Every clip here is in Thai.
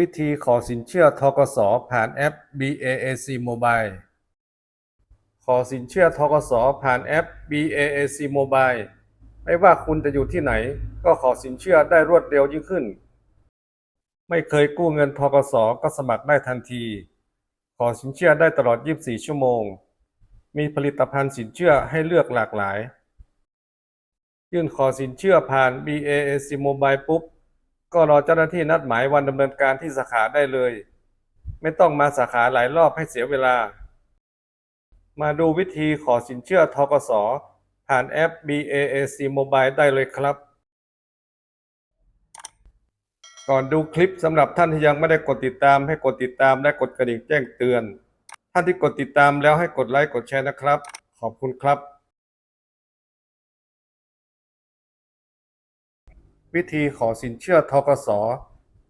วิธีขอสินเชื่อทกสผ่านแอป BAAC Mobile ขอสินเชื่อทกสผ่านแอป BAAC Mobile ไม่ว่าคุณจะอยู่ที่ไหน ก็ขอสินเชื่อได้รวดเร็วยิ่งขึ้น ไม่เคยกู้เงินทกสก็สมัครได้ทันที ขอสินเชื่อได้ตลอด 24 ชั่วโมง มีผลิตภัณฑ์สินเชื่อให้เลือกหลากหลาย ยื่นขอสินเชื่อผ่าน BAAC Mobile ปุ๊บ ก็รอเจ้าหน้าที่นัดหมายวันดำเนินการที่สาขาได้เลย ไม่ต้องมาสาขาหลายรอบให้เสียเวลา มาดูวิธีขอสินเชื่อทกสผ่านแอป BAAC Mobile ได้เลยครับ ก่อนดูคลิปสำหรับท่านที่ยังไม่ได้กดติดตามให้กดติดตามและกดกระดิ่งแจ้งเตือน ท่านที่กดติดตามแล้วให้กดไลค์กดแชร์นะครับ ขอบคุณครับ วิธีขอสินเชื่อทกส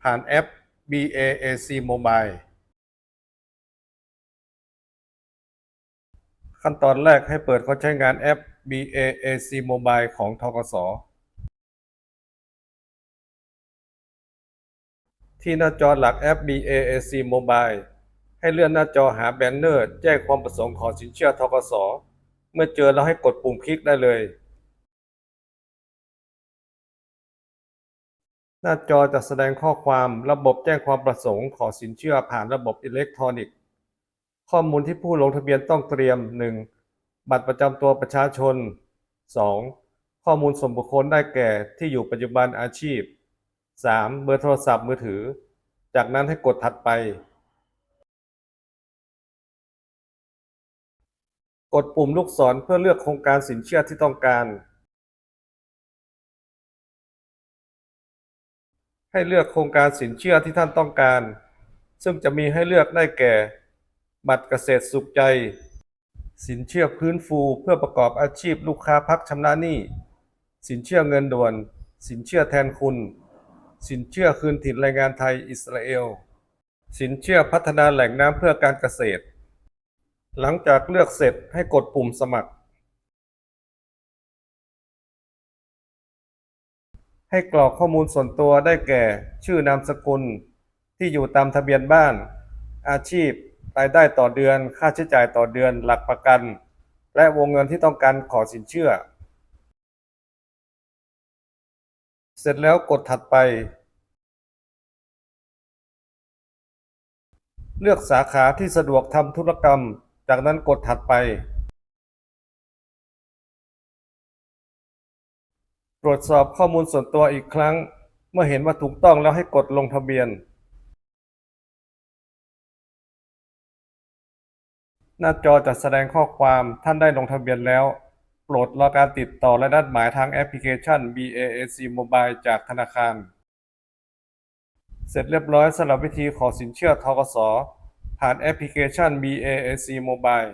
ผ่านแอป BAAC Mobile ขั้นตอนแรกให้เปิดเข้าใช้งานแอป BAAC Mobile ของทกส ที่หน้าจอหลักแอป BAAC Mobile ให้เลื่อนหน้าจอหาแบนเนอร์ แจ้งความประสงค์ขอสินเชื่อทกส เมื่อเจอแล้วให้กดปุ่มคลิกได้เลย หน้าจอจะแสดงข้อความระบบแจ้งความประสงค์ขอสินเชื่อผ่านระบบอิเล็กทรอนิกส์ ข้อมูลที่ผู้ลงทะเบียนต้องเตรียม 1. บัตรประจำตัวประชาชน 2. ข้อมูลส่วนบุคคลได้แก่ที่อยู่ปัจจุบันอาชีพ 3. เบอร์โทรศัพท์มือถือ จากนั้นให้กดถัดไป กดปุ่มลูกศรเพื่อเลือกโครงการสินเชื่อที่ต้องการ ให้เลือกโครงการสินเชื่อที่ท่านต้องการ ซึ่งจะมีให้เลือกได้แก่ บัตรเกษตรสุขใจ สินเชื่อพื้นฟูเพื่อประกอบอาชีพลูกค้าพักชำระหนี้ สินเชื่อเงินด่วน สินเชื่อแทนคุณ สินเชื่อคืนถิ่นแรงงานไทยอิสราเอล สินเชื่อพัฒนาแหล่งน้ำเพื่อการเกษตร หลังจากเลือกเสร็จให้กดปุ่มสมัคร ให้กรอกข้อมูลส่วนตัวได้แก่ ชื่อนามสกุล ที่อยู่ตามทะเบียนบ้าน อาชีพ รายได้ต่อเดือน ค่าใช้จ่ายต่อเดือน หลักประกัน และวงเงินที่ต้องการขอสินเชื่อ เสร็จแล้วกดถัดไป เลือกสาขาที่สะดวกทำธุรกรรม จากนั้นกดถัดไป ตรวจสอบข้อมูลส่วนตัวอีกครั้ง เมื่อเห็นว่าถูกต้องแล้วให้กดลงทะเบียน หน้าจอจะแสดงข้อความท่านได้ลงทะเบียนแล้ว โปรดรอการติดต่อและนัดหมายทางแอปพลิเคชัน BAAC Mobile จากธนาคาร เสร็จเรียบร้อยสำหรับวิธีขอสินเชื่อทกสผ่านแอปพลิเคชัน BAAC Mobile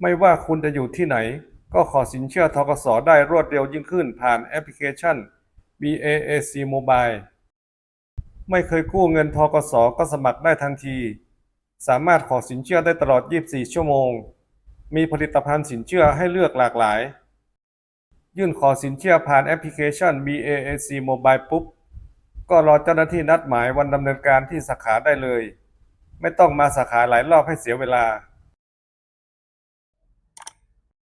ไม่ว่าคุณจะอยู่ที่ไหน ก็ขอสินเชื่อทกสได้รวดเร็วยิ่งขึ้นผ่านแอปพลิเคชัน BAAC Mobile ไม่เคยกู้เงินทกสก็สมัครได้ทันที สามารถขอสินเชื่อได้ตลอด 24 ชั่วโมง มีผลิตภัณฑ์สินเชื่อให้เลือกหลากหลาย ยื่นขอสินเชื่อผ่านแอปพลิเคชัน BAAC Mobile ปุ๊บ ก็รอเจ้าหน้าที่นัดหมายวันดำเนินการที่สาขาได้เลย ไม่ต้องมาสาขาหลายรอบให้เสียเวลา